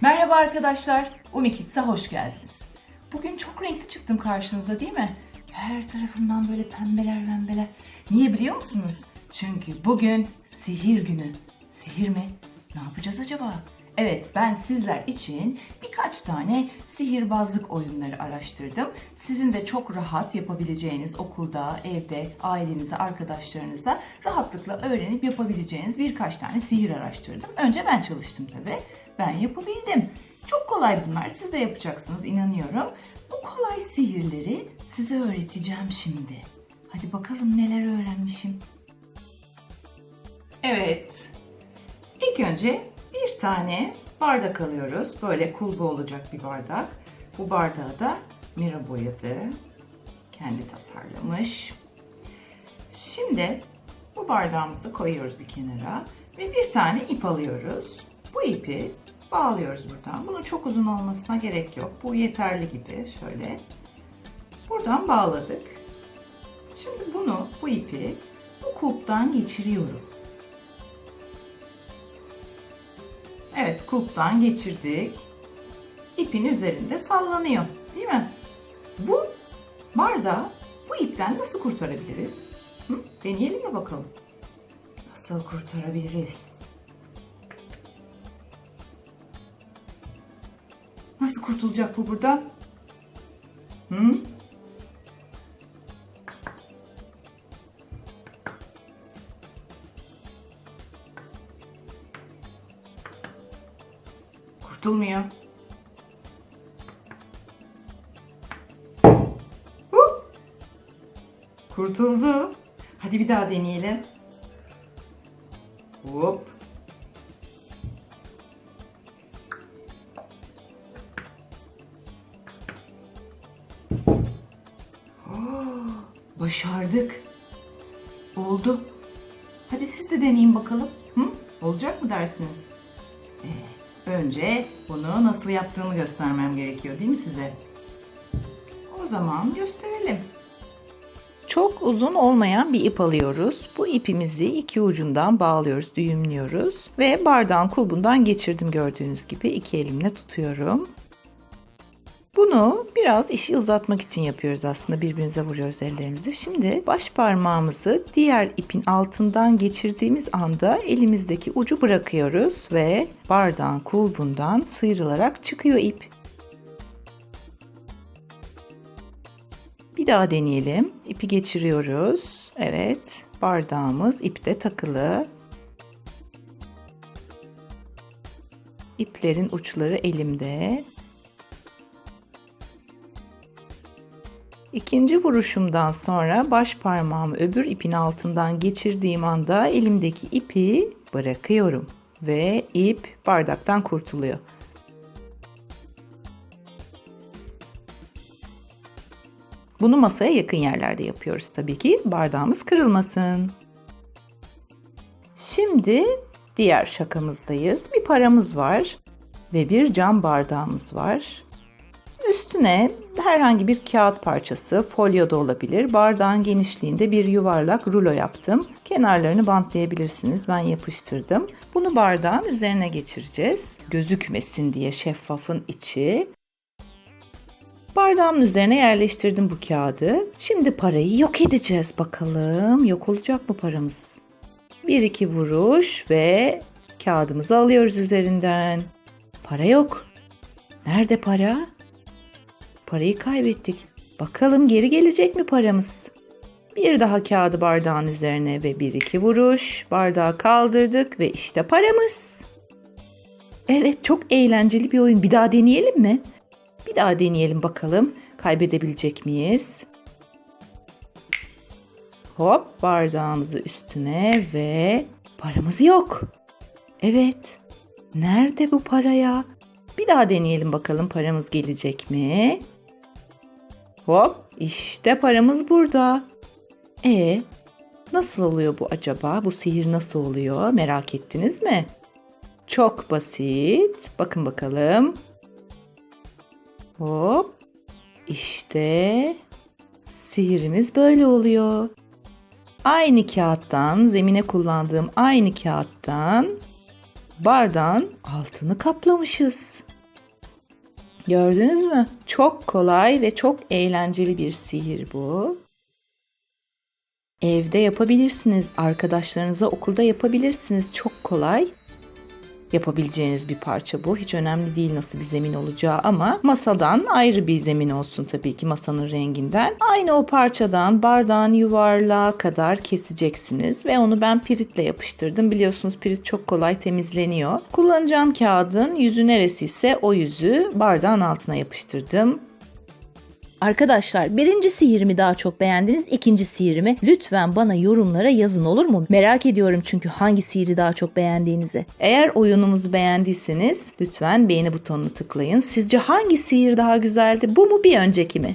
Merhaba arkadaşlar, Umikids'e hoş geldiniz. Bugün çok renkli çıktım karşınıza değil mi? Her tarafımdan böyle pembeler pembeler. Niye biliyor musunuz? Çünkü bugün sihir günü. Sihir mi? Ne yapacağız acaba? Evet, ben sizler için birkaç tane sihirbazlık oyunları araştırdım. Sizin de çok rahat yapabileceğiniz okulda, evde, ailenize, arkadaşlarınıza rahatlıkla öğrenip yapabileceğiniz birkaç tane sihir araştırdım. Önce ben çalıştım tabii. Ben yapabildim. Çok kolay bunlar. Siz de yapacaksınız inanıyorum. Bu kolay sihirleri size öğreteceğim şimdi. Hadi bakalım neler öğrenmişim. Evet. İlk önce bir tane bardak alıyoruz. Böyle kulbu olacak bir bardak. Bu bardağı da Mira boyadı. Kendi tasarlamış. Şimdi bu bardağımızı koyuyoruz bir kenara ve bir tane ip alıyoruz. Bu ipi bağlıyoruz buradan. Bunun çok uzun olmasına gerek yok. Bu yeterli gibi şöyle. Buradan bağladık. Şimdi bunu, bu ipi bu kulptan geçiriyorum. Evet, kulptan geçirdik. İpin üzerinde sallanıyor, değil mi? Bu bardağı bu ipten nasıl kurtarabiliriz? Hı? Deneyelim mi bakalım? Nasıl kurtarabiliriz? Kurtulacak bu buradan? Hı? Kurtulmuyor. Hu! Kurtuldu. Hadi bir daha deneyelim. Hop. Başardık. Oldu. Hadi siz de deneyin bakalım. Hı? Olacak mı dersiniz? Ee, önce bunu nasıl yaptığımı göstermem gerekiyor değil mi size? O zaman gösterelim. Çok uzun olmayan bir ip alıyoruz. Bu ipimizi iki ucundan bağlıyoruz, düğümlüyoruz ve bardağın kulbundan geçirdim gördüğünüz gibi iki elimle tutuyorum. Bunu biraz işi uzatmak için yapıyoruz aslında birbirimize vuruyoruz ellerimizi. Şimdi baş parmağımızı diğer ipin altından geçirdiğimiz anda elimizdeki ucu bırakıyoruz ve bardağın kulbundan sıyrılarak çıkıyor ip. Bir daha deneyelim. İpi geçiriyoruz. Evet, bardağımız ipte takılı. İplerin uçları elimde. İkinci vuruşumdan sonra baş parmağımı öbür ipin altından geçirdiğim anda elimdeki ipi bırakıyorum ve ip bardaktan kurtuluyor. Bunu masaya yakın yerlerde yapıyoruz tabii ki bardağımız kırılmasın. Şimdi diğer şakamızdayız. Bir paramız var ve bir cam bardağımız var. Üstüne herhangi bir kağıt parçası, folyo da olabilir. Bardağın genişliğinde bir yuvarlak rulo yaptım. Kenarlarını bantlayabilirsiniz. Ben yapıştırdım. Bunu bardağın üzerine geçireceğiz. Gözükmesin diye şeffafın içi. Bardağımın üzerine yerleştirdim bu kağıdı. Şimdi parayı yok edeceğiz bakalım. Yok olacak mı paramız? Bir iki vuruş ve kağıdımızı alıyoruz üzerinden. Para yok. Nerede para? Parayı kaybettik. Bakalım geri gelecek mi paramız? Bir daha kağıdı bardağın üzerine ve bir iki vuruş. Bardağı kaldırdık ve işte paramız. Evet çok eğlenceli bir oyun. Bir daha deneyelim mi? Bir daha deneyelim bakalım. Kaybedebilecek miyiz? Hop bardağımızı üstüne ve paramız yok. Evet. Nerede bu para ya? Bir daha deneyelim bakalım paramız gelecek mi? Hop işte paramız burada. E nasıl oluyor bu acaba? Bu sihir nasıl oluyor? Merak ettiniz mi? Çok basit. Bakın bakalım. Hop. İşte sihirimiz böyle oluyor. Aynı kağıttan, zemine kullandığım aynı kağıttan bardağın altını kaplamışız. Gördünüz mü? Çok kolay ve çok eğlenceli bir sihir bu. Evde yapabilirsiniz, arkadaşlarınıza okulda yapabilirsiniz. Çok kolay. Yapabileceğiniz bir parça bu. Hiç önemli değil nasıl bir zemin olacağı ama masadan ayrı bir zemin olsun tabii ki masanın renginden. Aynı o parçadan bardağın yuvarlağı kadar keseceksiniz ve onu ben piritle yapıştırdım. Biliyorsunuz pirit çok kolay temizleniyor. Kullanacağım kağıdın yüzü neresi ise o yüzü bardağın altına yapıştırdım. Arkadaşlar birinci sihirimi daha çok beğendiniz, ikinci sihirimi lütfen bana yorumlara yazın olur mu? Merak ediyorum çünkü hangi sihiri daha çok beğendiğinizi. Eğer oyunumuzu beğendiyseniz lütfen beğeni butonunu tıklayın. Sizce hangi sihir daha güzeldi? Bu mu bir önceki mi?